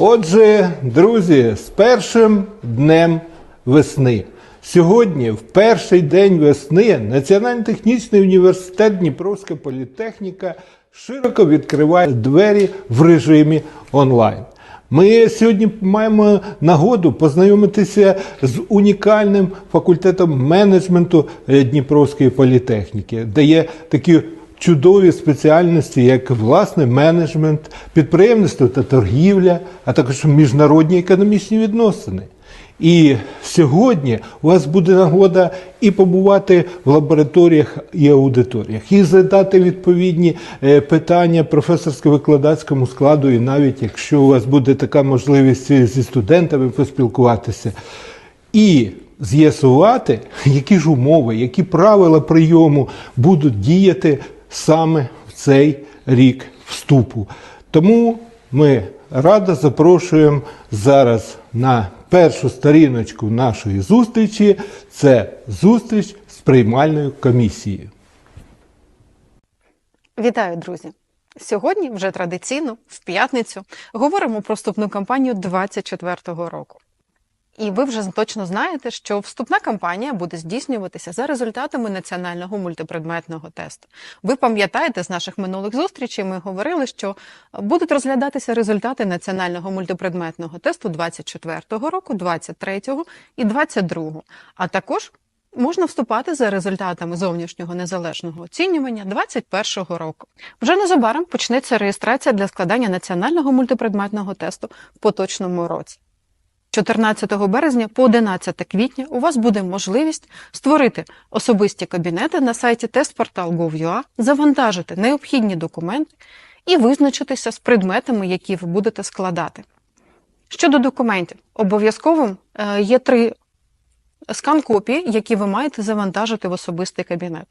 Отже, друзі, з першим днем весни. Сьогодні, в перший день весни, Національний технічний університет Дніпровська політехніка широко відкриває двері в режимі онлайн. Ми сьогодні маємо нагоду познайомитися з унікальним факультетом менеджменту е, Дніпровської політехніки, де є такі чудові спеціальності, як власне менеджмент, підприємництво та торгівля, а також міжнародні економічні відносини. І сьогодні у вас буде нагода і побувати в лабораторіях і аудиторіях, і задати відповідні е, питання професорсько-викладацькому складу, і навіть якщо у вас буде така можливість зі студентами поспілкуватися. І з'ясувати, які ж умови, які правила прийому будуть діяти саме в цей рік вступу. Тому ми радо запрошуємо зараз на першу сторіночку нашої зустрічі. Це зустріч з приймальною комісією. Вітаю, друзі! Сьогодні вже традиційно, в п'ятницю, говоримо про вступну кампанію 2024 року. І ви вже точно знаєте, що вступна кампанія буде здійснюватися за результатами національного мультипредметного тесту. Ви пам'ятаєте з наших минулих зустрічей, ми говорили, що будуть розглядатися результати національного мультипредметного тесту 24-го року, 23-го і 22-го. А також можна вступати за результатами зовнішнього незалежного оцінювання 2021 року. Вже незабаром почнеться реєстрація для складання національного мультипредметного тесту в поточному році. 14 березня по 11 квітня у вас буде можливість створити особисті кабінети на сайті testportal.gov.ua, завантажити необхідні документи і визначитися з предметами, які ви будете складати. Щодо документів, обов'язковим е, є три скан копії, які ви маєте завантажити в особистий кабінет.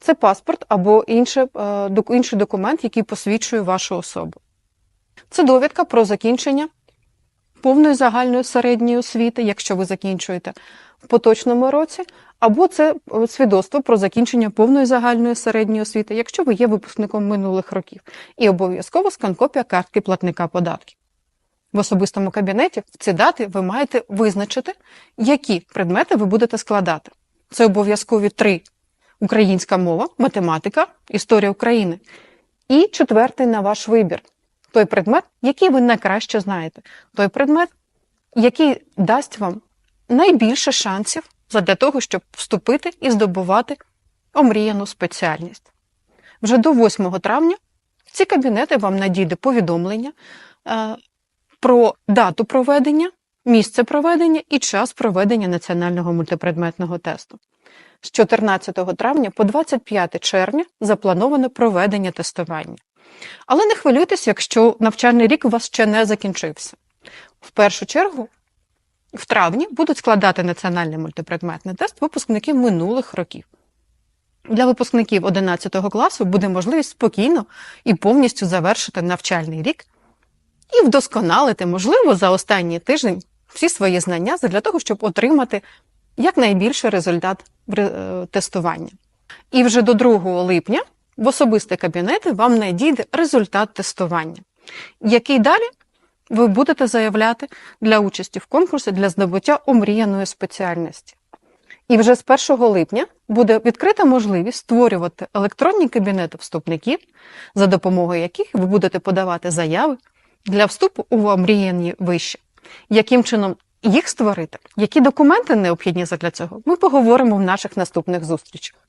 Це паспорт або е, інший документ, який посвідчує вашу особу. Це довідка про закінчення повної загальної середньої освіти, якщо ви закінчуєте в поточному році, або це е, свідоцтво про закінчення повної загальної середньої освіти, якщо ви є випускником минулих років, і обов'язково скан-копія картки платника податків. В особистому кабінеті в ці дати ви маєте визначити, які предмети ви будете складати. Це обов'язкові три: українська мова, математика, історія України. І четвертий на ваш вибір той предмет, який ви найкраще знаєте, той предмет, який дасть вам найбільше шансів для того, щоб вступити і здобувати омріяну спеціальність. Вже до 8 травня в ці кабінети вам надійде повідомлення е, про дату проведення, місце проведення і час проведення національного мультипредметного тесту. З 14 травня по 25 червня заплановано проведення тестування. Але не хвилюйтесь, якщо навчальний рік у вас ще не закінчився. В першу чергу, в травні будуть складати національний мультипредметний тест випускники минулих років. Для випускників 11 класу буде можливість спокійно і повністю завершити навчальний рік і вдосконалити, можливо, за останній тиждень всі свої знання для того, щоб отримати якнайбільший результат е, тестування. І вже до 2 липня в особисті кабінети вам надійде результат тестування, який далі ви будете заявляти для участі в конкурсі для здобуття омріяної спеціальності. І вже з 1 липня буде відкрита можливість створювати електронні кабінети вступників, за допомогою яких ви будете подавати заяви для вступу у омріяні вище. Яким чином їх створити? Які документи необхідні для цього? Ми поговоримо в наших наступних зустрічах.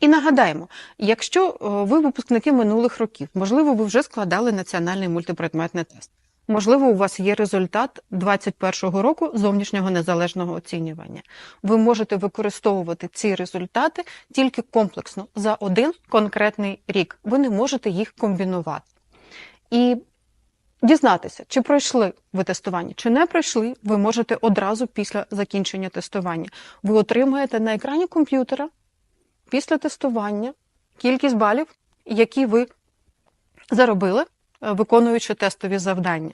І нагадаємо, якщо е, ви випускники минулих років, можливо, ви вже складали національний мультипредметний тест. Можливо, у вас є результат 2021 року зовнішнього незалежного оцінювання. Ви можете використовувати ці результати тільки комплексно за один конкретний рік. Ви не можете їх комбінувати. І дізнатися, чи пройшли ви тестування, чи не пройшли, ви можете одразу після закінчення тестування. Ви отримаєте на екрані комп'ютера після тестування кількість балів, які ви заробили, е, виконуючи тестові завдання,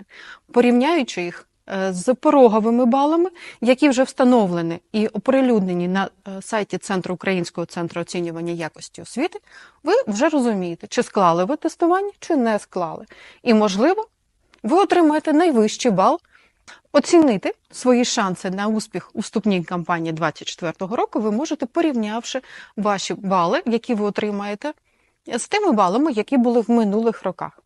порівняючи їх е, з пороговими балами, які вже встановлені і оприлюднені на е, сайті Центру Українського центру оцінювання якості освіти, ви вже розумієте, чи склали ви тестування, чи не склали. І, можливо, ви отримаєте найвищий бал. Оцінити свої шанси на успіх у вступній кампанії 2024 року ви можете, порівнявши ваші бали, які ви отримаєте, з тими балами, які були в минулих роках.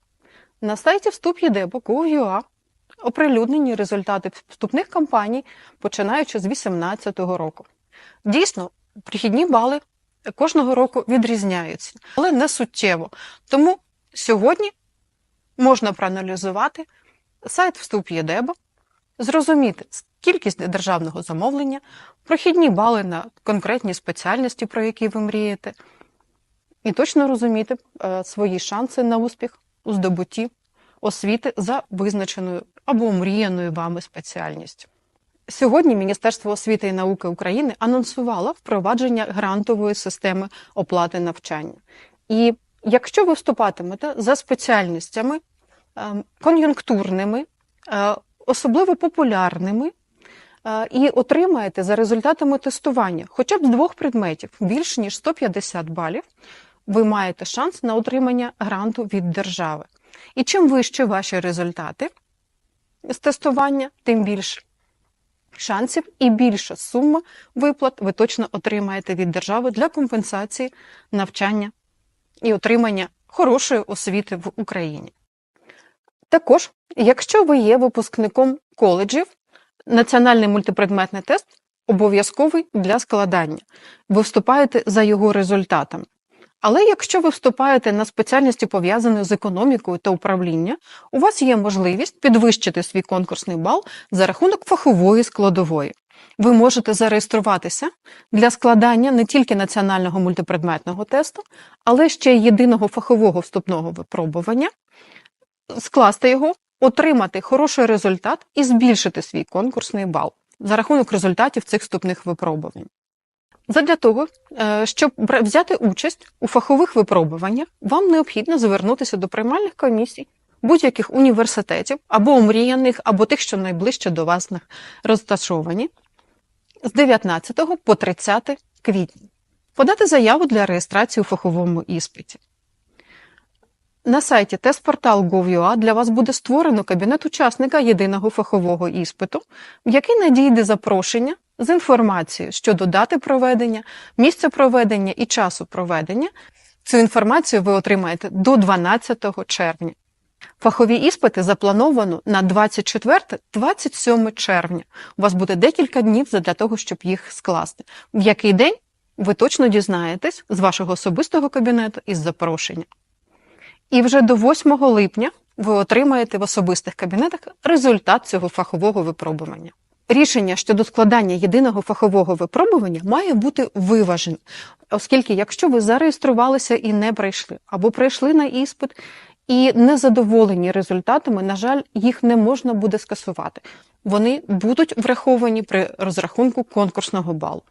На сайті вступ.єдебо.gov.ua оприлюднені результати вступних кампаній, починаючи з 2018 року. Дійсно, прихідні бали кожного року відрізняються, але не суттєво. Тому сьогодні можна проаналізувати сайт вступ.єдебо, зрозуміти кількість державного замовлення, прохідні бали на конкретні спеціальності, про які ви мрієте, і точно розуміти е, свої шанси на успіх у здобутті освіти за визначеною або мріяною вами спеціальністю. Сьогодні Міністерство освіти і науки України анонсувало впровадження грантової системи оплати навчання. І якщо ви вступатимете за спеціальностями е, кон'юнктурними, е, особливо популярними, і отримаєте за результатами тестування хоча б з двох предметів більш ніж 150 балів, ви маєте шанс на отримання гранту від держави. І чим вищі ваші результати з тестування, тим більше шансів і більша сума виплат ви точно отримаєте від держави для компенсації навчання і отримання хорошої освіти в Україні. Також, якщо ви є випускником коледжів, національний мультипредметний тест обов'язковий для складання. Ви вступаєте за його результатами. Але якщо ви вступаєте на спеціальності, пов'язані з економікою та управління, у вас є можливість підвищити свій конкурсний бал за рахунок фахової складової. Ви можете зареєструватися для складання не тільки національного мультипредметного тесту, але ще й єдиного фахового вступного випробування, скласти його, отримати хороший результат і збільшити свій конкурсний бал за рахунок результатів цих вступних випробувань. Задля того, е, щоб взяти участь у фахових випробуваннях, вам необхідно звернутися до приймальних комісій будь-яких університетів або омріяних, або тих, що найближче до вас розташовані, з 19 по 30 квітня. Подати заяву для реєстрації у фаховому іспиті. На сайті testportal.gov.ua для вас буде створено кабінет учасника єдиного фахового іспиту, в який надійде запрошення з інформацією щодо дати проведення, місця проведення і часу проведення. Цю інформацію ви отримаєте до 12 червня. Фахові іспити заплановано на 24-27 червня. У вас буде декілька днів для того, щоб їх скласти. В який день ви точно дізнаєтесь з вашого особистого кабінету із запрошення. І вже до 8 липня ви отримаєте в особистих кабінетах результат цього фахового випробування. Рішення щодо складання єдиного фахового випробування має бути виваженим, оскільки, якщо ви зареєструвалися і не прийшли, або прийшли на іспит і не задоволені результатами, на жаль, їх не можна буде скасувати. Вони будуть враховані при розрахунку конкурсного балу.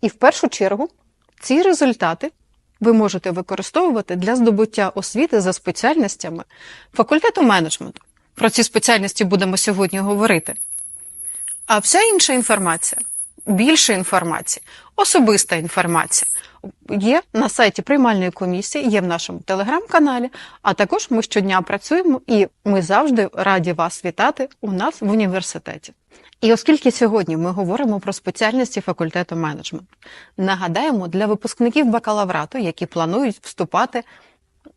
І в першу чергу ці результати ви можете використовувати для здобуття освіти за спеціальностями факультету менеджменту. Про ці спеціальності будемо сьогодні говорити. А вся інша інформація, більше інформації, особиста інформація є на сайті приймальної комісії, є в нашому телеграм-каналі. А також ми щодня працюємо і ми завжди раді вас вітати у нас в університеті. І оскільки сьогодні ми говоримо про спеціальності факультету менеджменту, нагадаємо для випускників бакалаврату, які планують вступати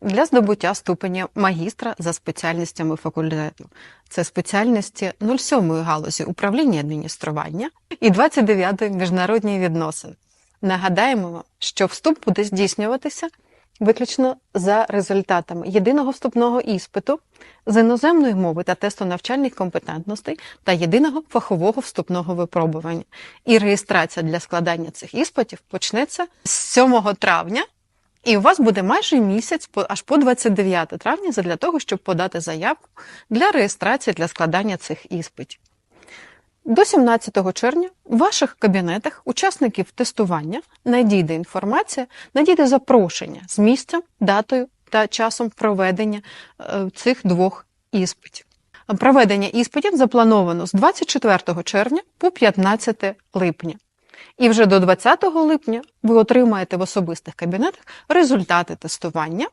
для здобуття ступеня магістра за спеціальностями факультету. Це спеціальності 07-ї галузі управління адміністрування і 29-ї міжнародні відносини. Нагадаємо, вам, що вступ буде здійснюватися виключно за результатами єдиного вступного іспиту з іноземної мови та тесту навчальних компетентностей та єдиного фахового вступного випробування. І реєстрація для складання цих іспитів почнеться з 7 травня. І у вас буде майже місяць аж по 29 травня для того, щоб подати заявку для реєстрації для складання цих іспитів. До 17 червня в ваших кабінетах учасників тестування надійде інформація, надійде запрошення з місцем, датою та часом проведення е, цих двох іспитів. Проведення іспитів заплановано з 24 червня по 15 липня. І вже до 20 липня ви отримаєте в особистих кабінетах результати тестування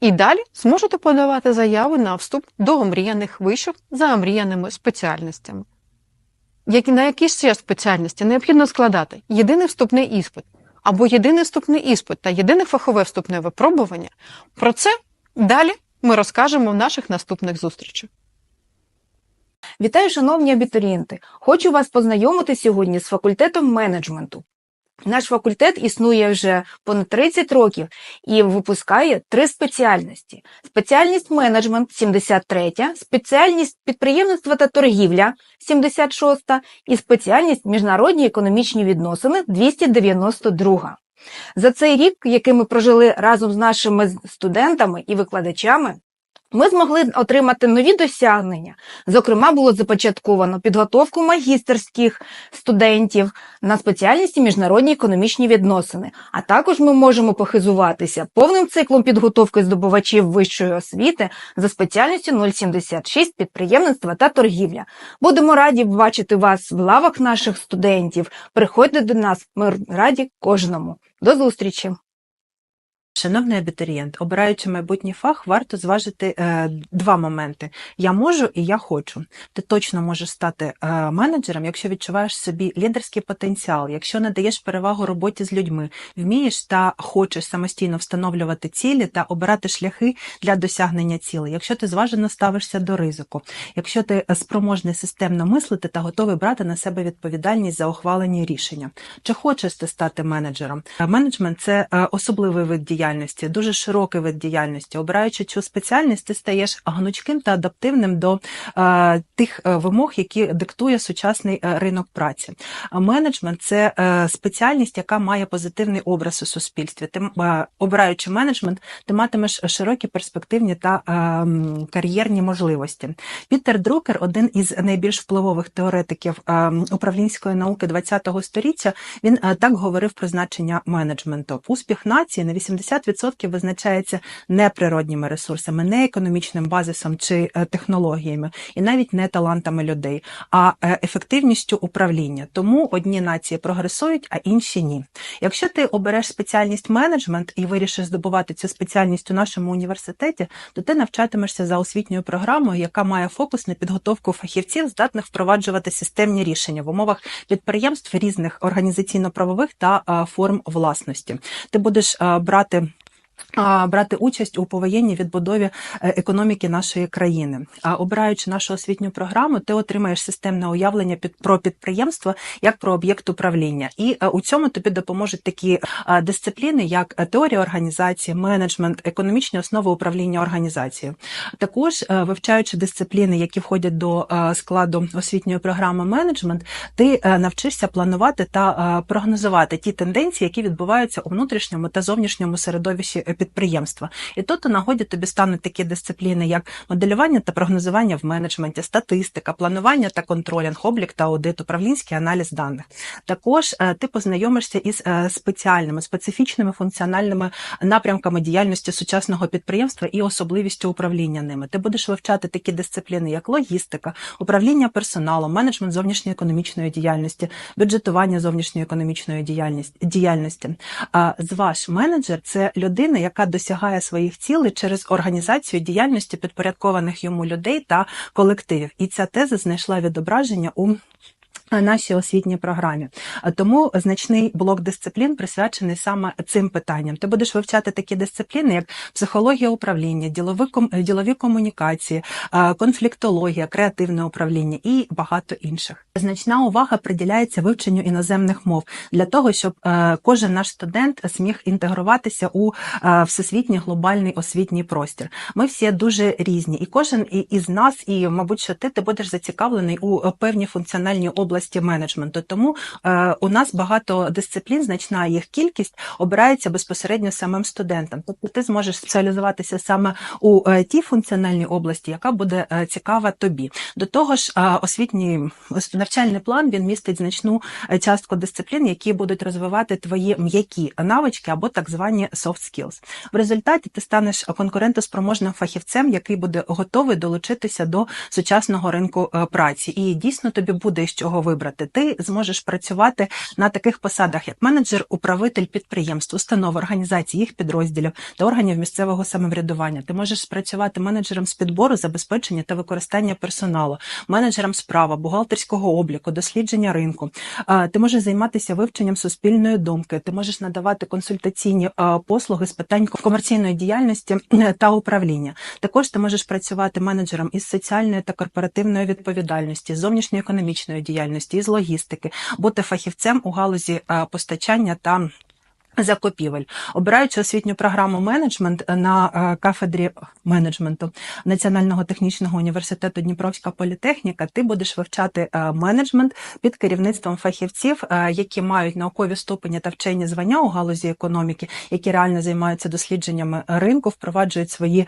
І далі зможете подавати заяви на вступ до омріяних вишів за омріяними спеціальностями. Які, на які ще спеціальності необхідно складати єдиний вступний іспит або єдиний вступний іспит та єдине фахове вступне випробування. Про це далі ми розкажемо в наших наступних зустрічах. Вітаю, шановні абітурієнти! Хочу вас познайомити сьогодні з факультетом менеджменту. Наш факультет існує вже понад 30 років і випускає три спеціальності: спеціальність менеджмент 73, спеціальність підприємництва та торгівля 76 і спеціальність міжнародні економічні відносини 292. За цей рік, який ми прожили разом з нашими студентами і викладачами, ми змогли отримати нові досягнення. Зокрема, було започатковано підготовку магістерських студентів на спеціальності міжнародні економічні відносини. А також ми можемо похизуватися повним циклом підготовки здобувачів вищої освіти за спеціальністю 076 підприємництва та торгівля. Будемо раді бачити вас в лавах наших студентів. Приходьте до нас, ми раді кожному. До зустрічі! Шановний абітурієнт, обираючи майбутній фах, варто зважити е, два моменти: я можу і я хочу. Ти точно можеш стати е, менеджером, якщо відчуваєш собі лідерський потенціал, якщо надаєш перевагу роботі з людьми, вмієш та хочеш самостійно встановлювати цілі та обирати шляхи для досягнення цілей, якщо ти зважено ставишся до ризику, якщо ти спроможний системно мислити та готовий брати на себе відповідальність за ухвалені рішення. Чи хочеш ти стати менеджером? Менеджмент це е, особливий вид діяльності, дуже широкий вид діяльності. Обираючи цю спеціальність, ти стаєш гнучким та адаптивним до е, тих е, вимог, які диктує сучасний е, ринок праці. Менеджмент це е, спеціальність, яка має позитивний образ у суспільстві. Ти обираючи менеджмент, ти матимеш широкі перспективні та е, кар'єрні можливості. Пітер Друкер, один із найбільш впливових теоретиків управлінської науки ХХ століття, він так говорив про значення менеджменту. Успіх нації на 80% визначається не природніми ресурсами, не економічним базисом чи е, технологіями, і навіть не талантами людей, а е, ефективністю управління. Тому одні нації прогресують, а інші ні. Якщо ти обереш спеціальність менеджмент і вирішиш здобувати цю спеціальність у нашому університеті, то ти навчатимешся за освітньою програмою, яка має фокус на підготовку фахівців, здатних впроваджувати системні рішення в умовах підприємств різних організаційно-правових та е, форм власності. Ти будеш брати. Брати участь у повоєнній відбудові е, економіки нашої країни. А обираючи нашу освітню програму, ти отримаєш системне уявлення про підприємство як про об'єкт управління. І е, у цьому тобі допоможуть такі е, дисципліни, як теорія організації, менеджмент, економічні основи управління організацією. Також вивчаючи дисципліни, які входять до складу освітньої програми менеджмент, ти навчишся планувати та прогнозувати ті тенденції, які відбуваються у внутрішньому та зовнішньому середовищі підприємства. І тут у нагоді тобі стануть такі дисципліни, як моделювання та прогнозування в менеджменті, статистика, планування та контролінг, облік та аудит, управлінський аналіз даних. Також е, ти познайомишся із е, спеціальними, специфічними функціональними напрямками діяльності сучасного підприємства і особливістю управління ними. Ти будеш вивчати такі дисципліни, як логістика, управління персоналом, менеджмент зовнішньої економічної діяльності, бюджетування зовнішньої економічної діяльності. А зваш менеджер це людина, яка досягає своїх цілей через організацію діяльності підпорядкованих йому людей та колективів. І ця теза знайшла відображення у нашій освітній програмі. А Тому значний блок дисциплін присвячений саме цим питанням. Ти будеш вивчати такі дисципліни, як психологія управління, ділові, ділові комунікації, конфліктологія, креативне управління і багато інших. Значна увага приділяється вивченню іноземних мов для того, щоб е, кожен наш студент зміг інтегруватися у е, всесвітній глобальний освітній простір. Ми всі дуже різні, і кожен із нас, і мабуть, що ти, ти будеш зацікавлений у е, певній функціональній області менеджменту. Тому е, у нас багато дисциплін, значна їх кількість обирається безпосередньо самим студентам. Тобто ти зможеш спеціалізуватися саме у е, тій функціональній області, яка буде е, цікава тобі. До того ж, освітній навчальний план він містить значну частку дисциплін, які будуть розвивати твої м'які навички або так звані soft skills. В результаті ти станеш конкурентоспроможним фахівцем, який буде готовий долучитися до сучасного ринку праці. І дійсно тобі буде з чого вибрати. Ти зможеш працювати на таких посадах, як менеджер, управитель підприємств, установ, організацій, їх підрозділів та органів місцевого самоврядування. Ти можеш працювати менеджером з підбору, забезпечення та використання персоналу, менеджером справа, бухгалтерського обліку, дослідження ринку. Ти можеш займатися вивченням суспільної думки. Ти можеш надавати консультаційні послуги з питань комерційної діяльності е, та управління. Також ти можеш працювати менеджером із соціальної та корпоративної відповідальності, зовнішньоекономічної діяльності, із логістики, бути фахівцем у галузі е, постачання та. Закупівель, обираючи освітню програму менеджмент на е, кафедрі менеджменту Національного технічного університету Дніпровська політехніка, ти будеш вивчати е, менеджмент під керівництвом фахівців, е, які мають наукові ступені та вчені звання у галузі економіки, які реально займаються дослідженнями ринку, впроваджують свої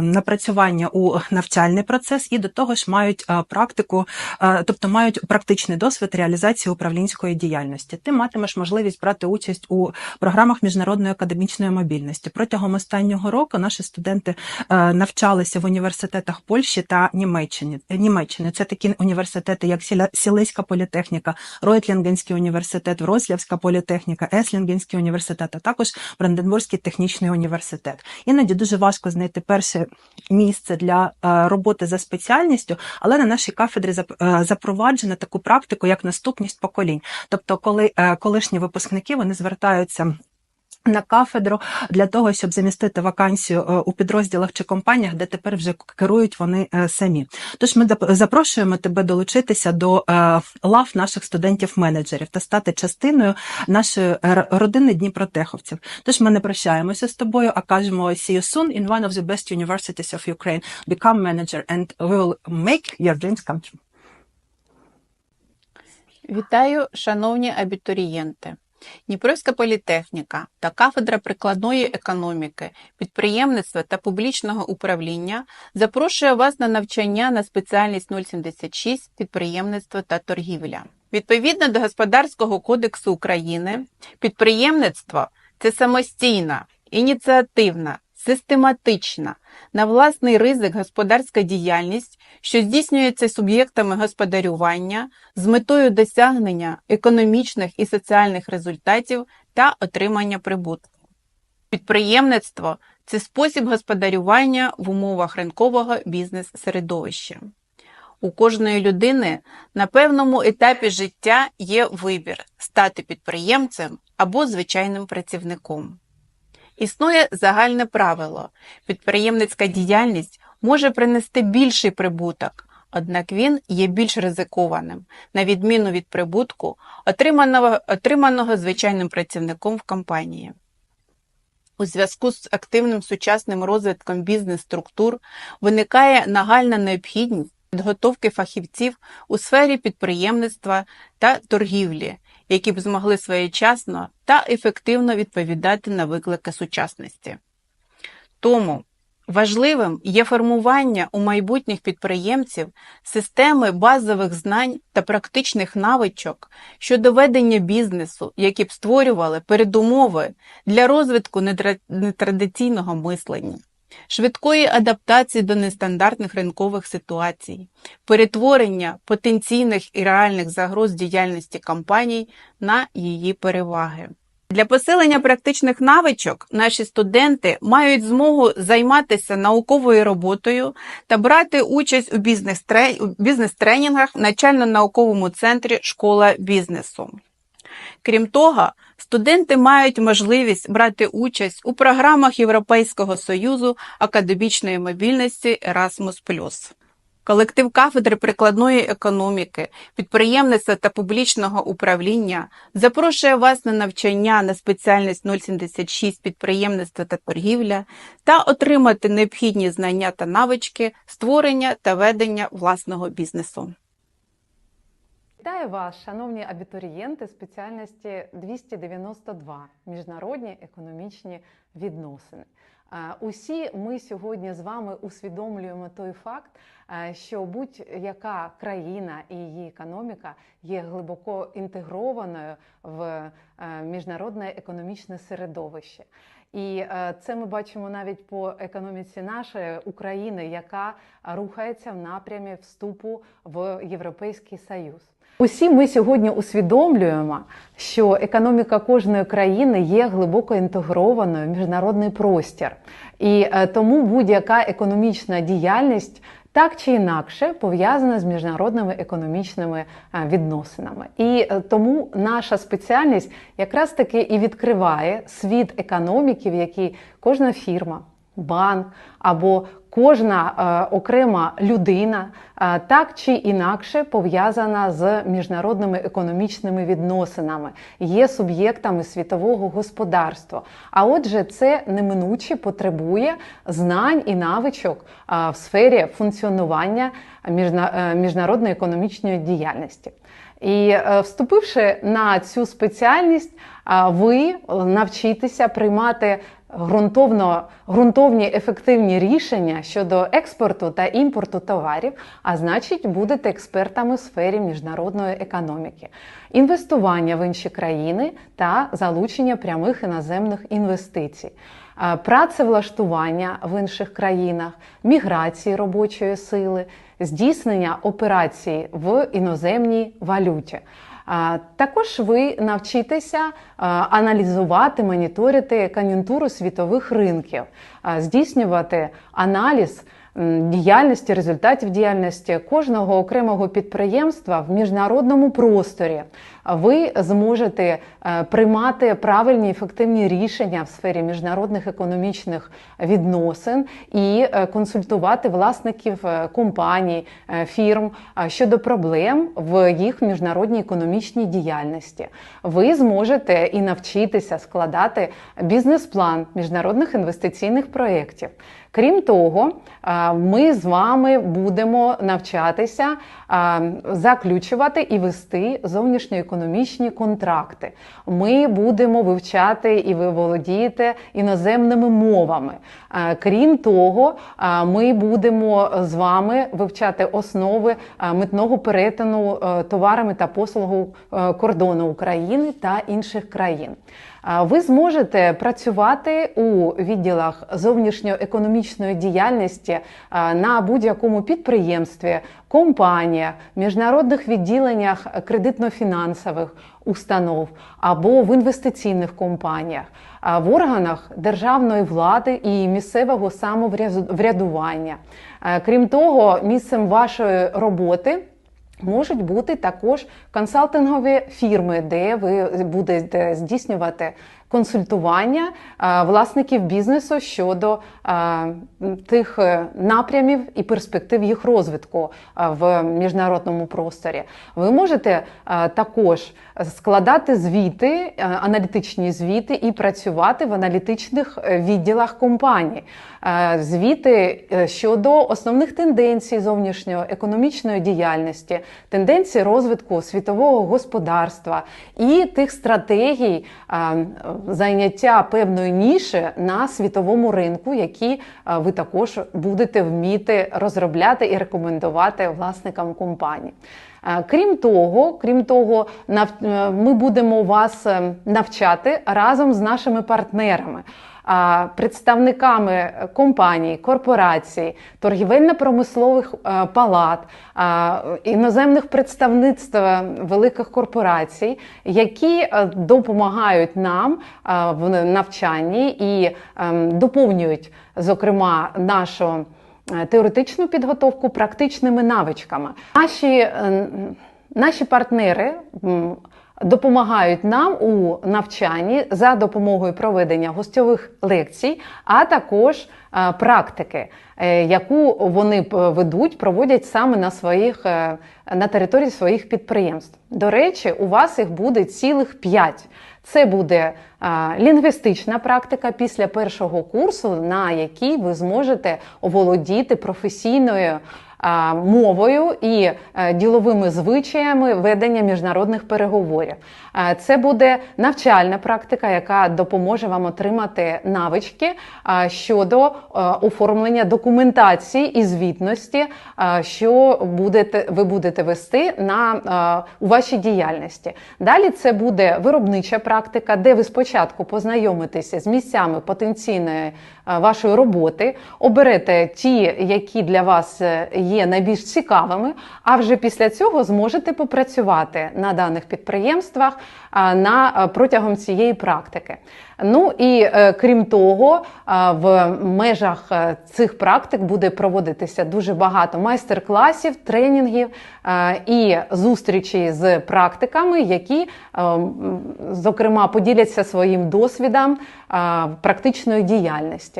напрацювання у навчальний процес і до того ж мають практику, тобто мають практичний досвід реалізації управлінської діяльності. Ти матимеш можливість брати участь у програмах міжнародної академічної мобільності. Протягом останнього року наші студенти е, навчалися в університетах Польщі та Німеччини. Німеччини. Це такі університети, як Сілеська політехніка, Ройтлінгенський університет, Вроцлавська політехніка, Еслінгенський університет, а також Бранденбурзький технічний університет. Іноді дуже важко знайти перше місце для е, роботи за спеціальністю, але на нашій кафедрі зап- е, запроваджено таку практику, як наступність поколінь. Тобто, коли е, колишні випускники вони звертаються. На кафедру для того, щоб замістити вакансію е, у підрозділах чи компаніях, де тепер вже керують вони е, самі. Тож ми запрошуємо тебе долучитися до е, лав наших студентів-менеджерів та стати частиною нашої родини Дніпротеховців. Тож ми не прощаємося з тобою, а кажемо see you soon in one of the best universities of Ukraine. Become manager and we will make your dreams come true. Вітаю, шановні абітурієнти. Дніпровська політехніка та кафедра прикладної економіки, підприємництва та публічного управління запрошує вас на навчання на спеціальність 076 підприємництво та торгівля. Відповідно до Господарського кодексу України, підприємництво це самостійна, ініціативна, систематична, на власний ризик господарська діяльність, що здійснюється суб'єктами господарювання з метою досягнення економічних і соціальних результатів та отримання прибутку. Підприємництво це спосіб господарювання в умовах ринкового бізнес-середовища. У кожної людини на певному етапі життя є вибір стати підприємцем або звичайним працівником. Існує загальне правило: підприємницька діяльність може принести більший прибуток, однак він є більш ризикованим, на відміну від прибутку, отриманого, отриманого звичайним працівником в компанії. У зв'язку з активним сучасним розвитком бізнес-структур виникає нагальна необхідність підготовки фахівців у сфері підприємництва та торгівлі, які б змогли своєчасно та ефективно відповідати на виклики сучасності. Тому важливим є формування у майбутніх підприємців системи базових знань та практичних навичок щодо ведення бізнесу, які б створювали передумови для розвитку нетрадиційного мислення. Швидкої адаптації до нестандартних ринкових ситуацій, перетворення потенційних і реальних загроз діяльності компаній на її переваги. Для посилення практичних навичок наші студенти мають змогу займатися науковою роботою та брати участь у бізнес-тре- у бізнес-тренінгах в навчально-науковому центрі Школа бізнесу. Крім того, студенти мають можливість брати участь у програмах Європейського союзу академічної мобільності Erasmus+. Колектив кафедри прикладної економіки, підприємництва та публічного управління запрошує вас на навчання на спеціальність 076 підприємництва та торгівля та отримати необхідні знання та навички створення та ведення власного бізнесу. Вітаю вас, шановні абітурієнти спеціальності 292 міжнародні економічні відносини. Е, Усі ми сьогодні з вами усвідомлюємо той факт, е, що будь-яка країна і її економіка є глибоко інтегрованою в е, міжнародне економічне середовище. І це ми бачимо навіть по економіці нашої України, яка рухається в напрямі вступу в Європейський Союз. Усі ми сьогодні усвідомлюємо, що економіка кожної країни є глибоко інтегрованою в міжнародний простір, і е, тому будь-яка економічна діяльність так чи інакше пов'язана з міжнародними економічними е, відносинами. І е, тому наша спеціальність якраз таки і відкриває світ економіки, в якій кожна фірма, банк або кожна е, окрема людина е, так чи інакше пов'язана з міжнародними економічними відносинами, є суб'єктами світового господарства. А отже, це неминуче потребує знань і навичок е, в сфері функціонування міжнародної економічної діяльності. І е, вступивши на цю спеціальність, ви навчитеся приймати ґрунтовно, ґрунтовні ефективні рішення щодо експорту та імпорту товарів, а значить, будете експертами в сфері міжнародної економіки, інвестування в інші країни та залучення прямих іноземних інвестицій. Працевлаштування в інших країнах, міграції робочої сили, здійснення операцій в іноземній валюті. Також ви навчитеся аналізувати, моніторити кон'юнктуру світових ринків, здійснювати аналіз діяльності, результатів діяльності кожного окремого підприємства в міжнародному просторі. Ви зможете е, приймати правильні ефективні рішення в сфері міжнародних економічних відносин і е, консультувати власників е, компаній, фірм щодо проблем в їх міжнародній економічній діяльності. Ви зможете і навчитися складати бізнес-план міжнародних інвестиційних проєктів. Крім того, ми з вами будемо навчатися заключувати і вести зовнішньоекономічні контракти. Ми будемо вивчати і ви володієте іноземними мовами. Крім того, ми будемо з вами вивчати основи митного перетину е, товарами та послугу е, кордону України та інших країн. Ви зможете працювати у відділах зовнішньоекономічної діяльності на будь-якому підприємстві, компаніях, міжнародних відділеннях кредитно-фінансових установ або в інвестиційних компаніях, в органах державної влади і місцевого самоврядування. Крім того, місцем вашої роботи. Можуть бути також консалтингові фірми, де ви будете здійснювати консультування е, власників бізнесу щодо е, тих е, напрямів і перспектив їх розвитку в міжнародному просторі. Ви можете також складати звіти, аналітичні звіти і працювати в аналітичних відділах компаній. Звіти щодо основних тенденцій зовнішньоекономічної діяльності, тенденцій розвитку світового господарства і тих стратегій зайняття певної ніші на світовому ринку, які е, ви також будете вміти розробляти і рекомендувати власникам компаній. Е, Крім того, крім того, е, ми будемо вас е, навчати разом з нашими партнерами. Представниками компаній, корпорацій, торгівельно-промислових е, палат, іноземних представництв е, великих корпорацій, які е, допомагають нам е, в навчанні і ем, доповнюють, зокрема, нашу е, теоретичну підготовку практичними навичками. Наші, е, наші партнери допомагають нам у навчанні за допомогою проведення гостьових лекцій, а також е, практики, е, яку вони ведуть, проводять саме на своїх е, на території своїх підприємств. До речі, у вас їх буде цілих п'ять. Це буде лінгвістична практика після першого курсу, на якій ви зможете оволодіти професійною мовою і е, діловими звичаями ведення міжнародних переговорів. Це буде навчальна практика, яка допоможе вам отримати навички щодо е, оформлення документації і звітності, що будете ви будете вести на е, у вашій діяльності. Далі це буде виробнича практика, де ви спочатку познайомитеся з місцями потенційної вашої роботи, оберете ті, які для вас е, є найбільш цікавими, а вже після цього зможете попрацювати на даних підприємствах на протягом цієї практики. Ну і е, крім того, в межах е, цих практик буде проводитися дуже багато майстер-класів, тренінгів е, і зустрічі з практиками, які, е, зокрема, поділяться своїм досвідом е, практичної діяльності.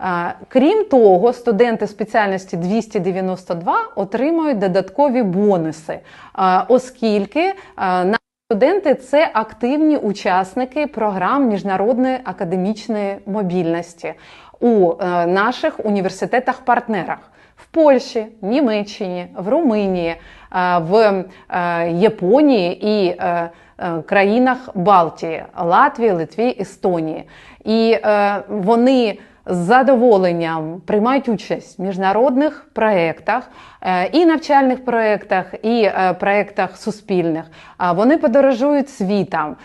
Е, Крім того, студенти спеціальності 292 отримують додаткові бонуси, е, оскільки е, студенти це активні учасники програм міжнародної академічної мобільності у е, наших університетах-партнерах в Польщі, Німеччині, в Румунії, в Японії і країнах Балтії, Латвії, Литві, Естонії. І вони з задоволенням приймають участь в міжнародних проєктах, е, і навчальних проєктах, і е, проєктах суспільних. Вони подорожують світом,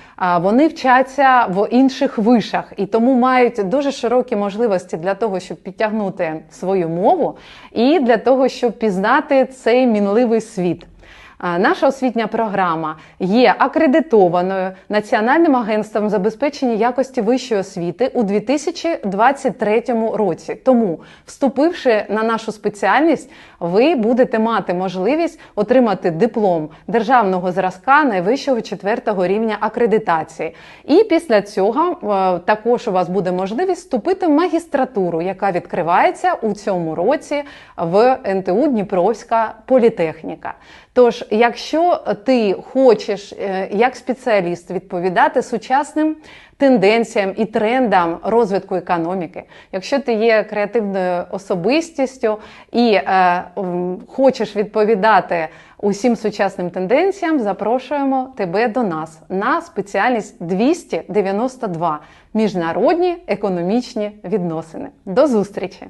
вони вчаться в інших вишах і тому мають дуже широкі можливості для того, щоб підтягнути свою мову, і для того, щоб пізнати цей мінливий світ. Наша освітня програма є акредитованою Національним агентством забезпечення якості вищої освіти у 2023 році. Тому, вступивши на нашу спеціальність, ви будете мати можливість отримати диплом державного зразка найвищого четвертого рівня акредитації. І після цього е, також у вас буде можливість вступити в магістратуру, яка відкривається у цьому році в НТУ Дніпровська політехніка. Тож, якщо ти хочеш е, як спеціаліст відповідати сучасним тенденціям і трендам розвитку економіки, якщо ти є креативною особистістю і е, хочеш відповідати усім сучасним тенденціям, запрошуємо тебе до нас на спеціальність 292 міжнародні економічні відносини. До зустрічі!